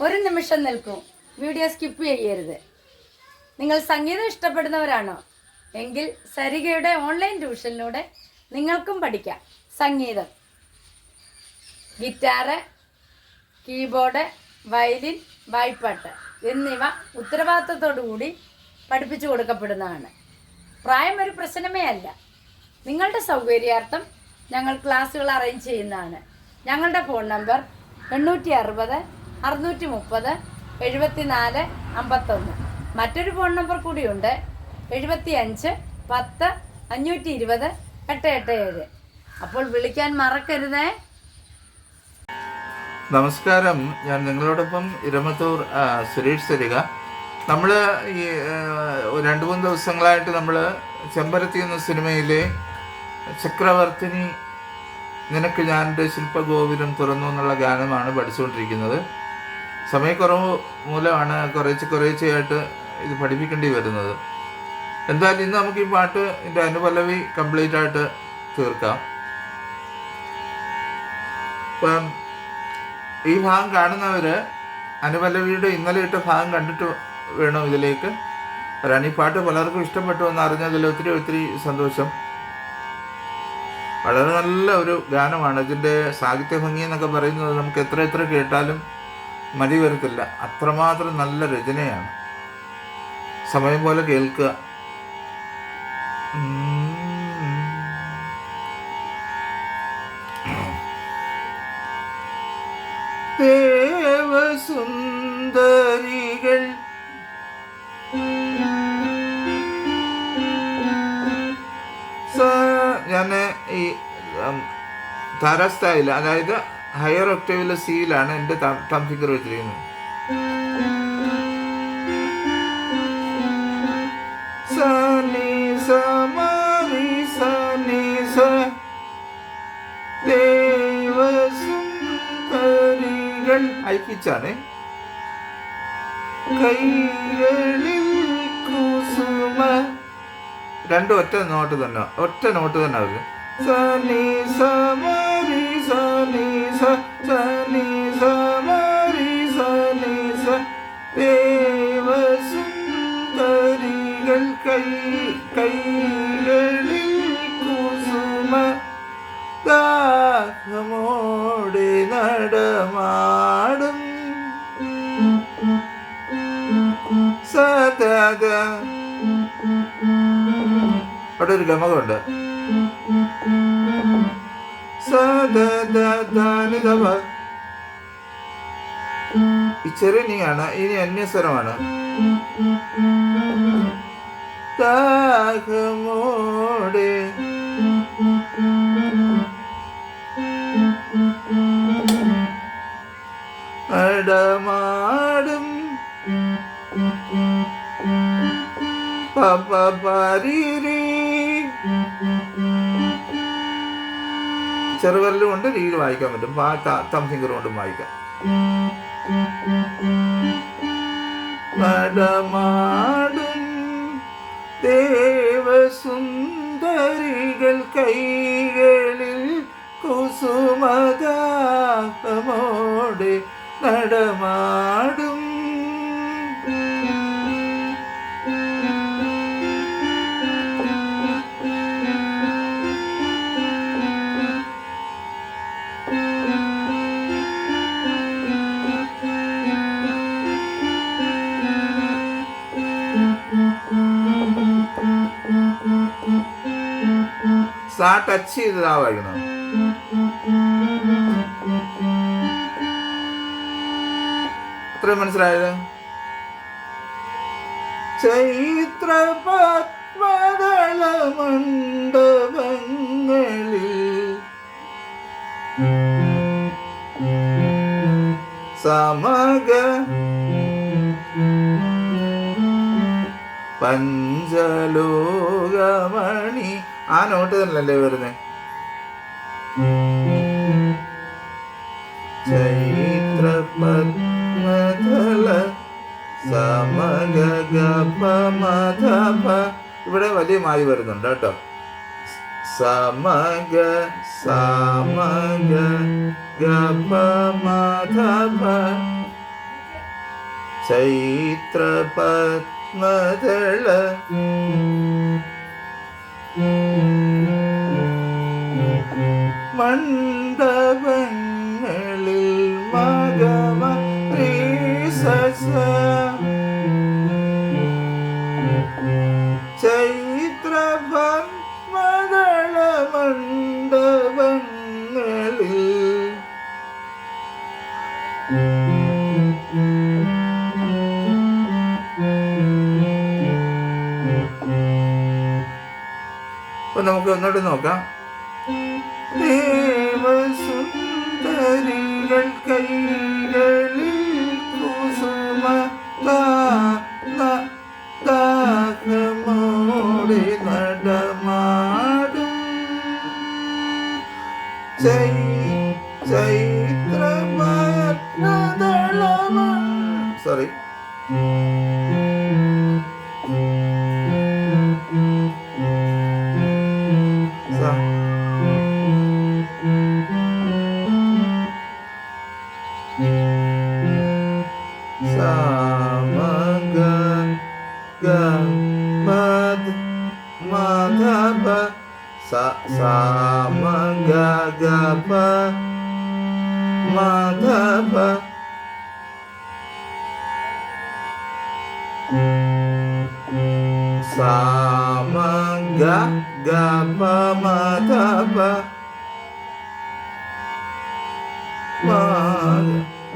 ഒരു നിമിഷം നിൽക്കും. വീഡിയോ സ്കിപ്പ് ചെയ്യരുത്. നിങ്ങൾ സംഗീതം ഇഷ്ടപ്പെടുന്നവരാണോ? എങ്കിൽ സരികയുടെ ഓൺലൈൻ ട്യൂഷനിലൂടെ നിങ്ങൾക്കും പഠിക്കാം. സംഗീതം. ഗിറ്റാറ് കീബോർഡ് വയലിൻ വായ്പാട്ട് എന്നിവ ഉത്തരവാദിത്തത്തോടുകൂടി പഠിപ്പിച്ചു കൊടുക്കപ്പെടുന്നതാണ്. പ്രായം ഒരു പ്രശ്നമേ അല്ല. നിങ്ങളുടെ സൗകര്യാർത്ഥം ഞങ്ങൾ ക്ലാസ്സുകൾ അറേഞ്ച് ചെയ്യുന്നതാണ്. ഞങ്ങളുടെ ഫോൺ നമ്പർ എണ്ണൂറ്റി അറുപത് അറുന്നൂറ്റി മുപ്പത് എഴുപത്തിനാല് അമ്പത്തൊന്ന്. മറ്റൊരു ഫോൺ നമ്പർ കൂടിയുണ്ട്. എഴുപത്തി അഞ്ച് പത്ത് അഞ്ഞൂറ്റി ഇരുപത് എട്ട് എട്ട് ഏഴ്. അപ്പോൾ വിളിക്കാൻ മറക്കരുതേ. നമസ്കാരം. ഞാൻ നിങ്ങളോടൊപ്പം ഇരമത്തൂർ സുരേഷ് സരിക നമ്മൾ ഈ രണ്ട് മൂന്ന് ദിവസങ്ങളായിട്ട് നമ്മൾ ചെമ്പരത്തി എന്ന സിനിമയിലെ ചക്രവർത്തിനി നിനക്ക് ഞാന്റെ ശില്പഗോപുരം തുറന്നു എന്നുള്ള ഗാനമാണ് പഠിച്ചുകൊണ്ടിരിക്കുന്നത്. സമയക്കുറവ് മൂലമാണ് കുറേച്ച് കുറേച്ചയായിട്ട് ഇത് പഠിപ്പിക്കേണ്ടി വരുന്നത്. എന്തായാലും ഇന്ന് നമുക്ക് ഈ പാട്ട് ഇതിന്റെ അനുപല്ലവി കംപ്ലീറ്റ് ആയിട്ട് തീർക്കാം. ഇപ്പം ഈ ഭാഗം കാണുന്നവർ അനുപല്ലവിയുടെ ഇന്നലെ ഇട്ട ഭാഗം കണ്ടിട്ട് വേണം ഇതിലേക്ക്? വരാൻ ഈ പാട്ട് പലർക്കും ഇഷ്ടപ്പെട്ടു എന്ന് അറിഞ്ഞതിൽ ഒത്തിരി ഒത്തിരി സന്തോഷം. വളരെ നല്ല ഒരു ഗാനമാണ്. ഇതിന്റെ സാഹിത്യ ഭംഗി എന്നൊക്കെ പറയുന്നത് നമുക്ക് എത്ര എത്ര കേട്ടാലും മതി വരത്തില്ല അത്രമാത്രം നല്ല രചനയാണ്. സമയം പോലെ കേൾക്കുക. ദേവസുന്ദരികൾ. ഞാൻ ഈ താരാസ്ഥായില്ല അതായത് ഹയർ ഒക്ടേവിലെ സിയിലാണ് എന്റെ ടം ഫിഗർ വെച്ചിരിക്കുന്നത്. ദേവസുന്ദരികൾ. അയപ്പിച്ചാണ് കൈകളിൽ കുസുമ. രണ്ടും ഒറ്റ നോട്ട് തന്നെ ഒറ്റ നോട്ട് തന്നെ അവർ സനി സമരി അവിടെ ഒരു ഗമകമുണ്ട് ഈ ചെറിയ നീയാണ് ഇനി അന്യസ്വരമാണ്. ദാഹമോടെ. അടമാടും. പരീരി ചെറുവരലും കൊണ്ട് രീതിയിൽ വായിക്കാൻ പറ്റും. തം ഫിംഗർ കൊണ്ടും വായിക്കാം. നടമാടും ദേവസുന്ദരികൾ കൈകളിൽ കുസുമദാഹമോടെ സാ ടച്ച് ചെയ്തതാ വായിക്കുന്നത് അത്രയും മനസ്സിലായത്? ചൈത്ര മണ്ഡപങ്ങളിൽ സമഗ പഞ്ചലോകമണി ആ നോട്ട് തന്നെയല്ലേ വരുന്നേ? ചൈത്ര ഇവിടെ വലിയ മായി വരുന്നുണ്ട് കേട്ടോ. സമഗ സമഗ ഗപമധപ ചൈത്ര പത്മദള മണ്ഡപങ്ങളിൽ മകമ സസ ചൈത്ര പത്മദള മണ്ഡപങ്ങളിൽ നമുക്ക് ഒന്നുകൂടി നോക്കാം. ദേവസുന്ദരികൾ കൈകളിൽ സമഗ ഗ പ മധപ സമഗ ഗ പ മധപ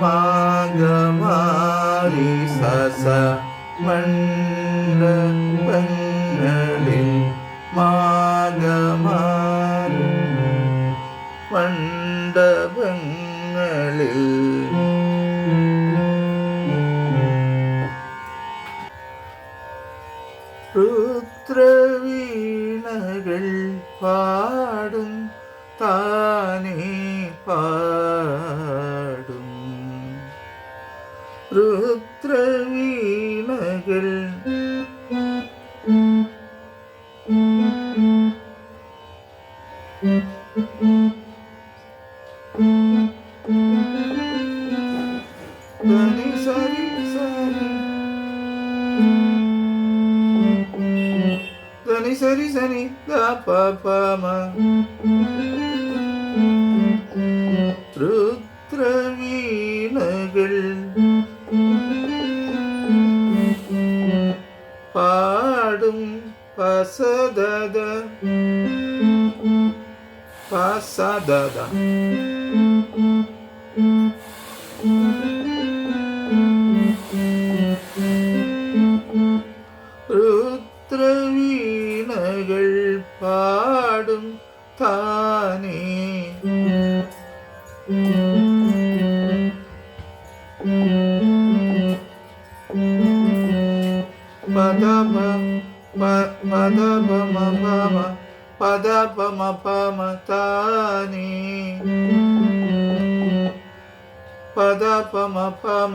മാഗമാരി സസ മണ്ഡപങ്ങളിൽ മാഗമാരി പാടും താനേ പാടും. രുദ്രവീണകൾ സരി സരി ധനി passada da. Passada da. పమ పమతాని పద పమ పమ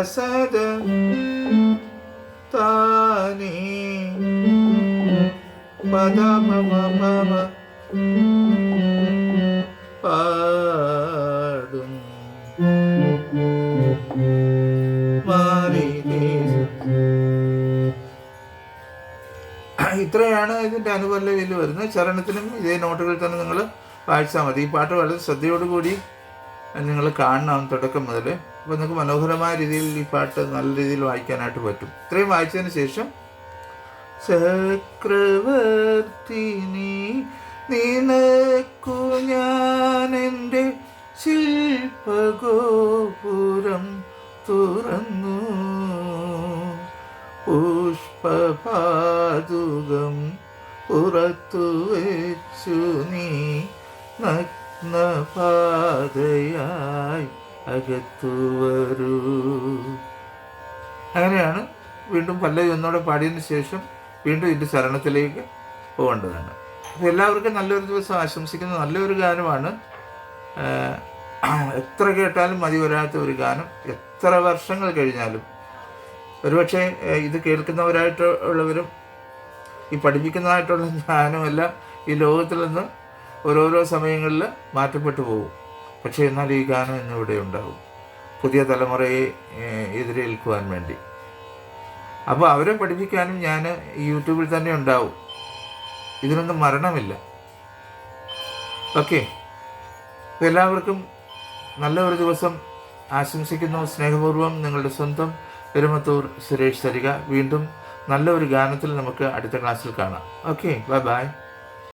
പസദ താനേ. പദ മമ പാടും. മാറി ഇത്രയാണ് ഇതിന്റെ അനുപല്ലവിയിൽ വരുന്നത്. ചരണത്തിനും ഇതേ നോട്ടുകളിൽ തന്നെ നിങ്ങൾ വായിച്ചാൽ മതി. ഈ പാട്ട് വളരെ ശ്രദ്ധയോടുകൂടി നിങ്ങൾ കാണണം തുടക്കം മുതൽ. അപ്പോൾ നിങ്ങൾക്ക് മനോഹരമായ രീതിയിൽ ഈ പാട്ട് നല്ല രീതിയിൽ വായിക്കാനായിട്ട് പറ്റും. ഇത്രയും വായിച്ചതിന് ശേഷം ചക്രവർത്തിനി നിനക്കു ഞാനെന്റെ ശില്പഗോപുരം തുറന്നു. പുഷ്പപാതുകം പുറത്തു വെച്ചു നീ നഗ്നപാതയായി അകത്തു വരൂ അങ്ങനെയാണ് വീണ്ടും പല്ലവി ഒന്നുകൂടെ പാടിയതിന് ശേഷം വീണ്ടും ഇതിന്റെ ചരണത്തിലേക്ക് പോകേണ്ടതാണ്. എല്ലാവർക്കും നല്ലൊരു ദിവസം ആശംസിക്കുന്ന. നല്ലൊരു ഗാനമാണ്. എത്ര കേട്ടാലും മതി വരാത്ത ഒരു ഗാനം. എത്ര വർഷങ്ങൾ കഴിഞ്ഞാലും. ഒരുപക്ഷെ ഇത് കേൾക്കുന്നവരായിട്ടുള്ളവരും ഈ പഠിപ്പിക്കുന്നതായിട്ടുള്ള ഞാനും ഈ ലോകത്തിൽ നിന്ന് ഓരോരോ സമയങ്ങളിൽ മാറ്റപ്പെട്ടു പോകും. പക്ഷേ എന്നാൽ ഈ ഗാനം ഇന്നിവിടെ ഉണ്ടാവും പുതിയ തലമുറയെ എതിരേൽക്കുവാൻ വേണ്ടി. അപ്പോൾ അവരെ പഠിപ്പിക്കാനും ഞാൻ യൂട്യൂബിൽ തന്നെ ഉണ്ടാവും. ഇതിനൊന്നും മരണമില്ല. ഓക്കെ. എല്ലാവർക്കും നല്ല ഒരു ദിവസം ആശംസിക്കുന്നു. സ്നേഹപൂർവം നിങ്ങളുടെ സ്വന്തം പെരുമത്തൂർ സുരേഷ് തരിക. വീണ്ടും നല്ല ഒരു ഗാനത്തിൽ നമുക്ക് അടുത്ത ക്ലാസ്സിൽ കാണാം. ഓക്കെ. Bye bye.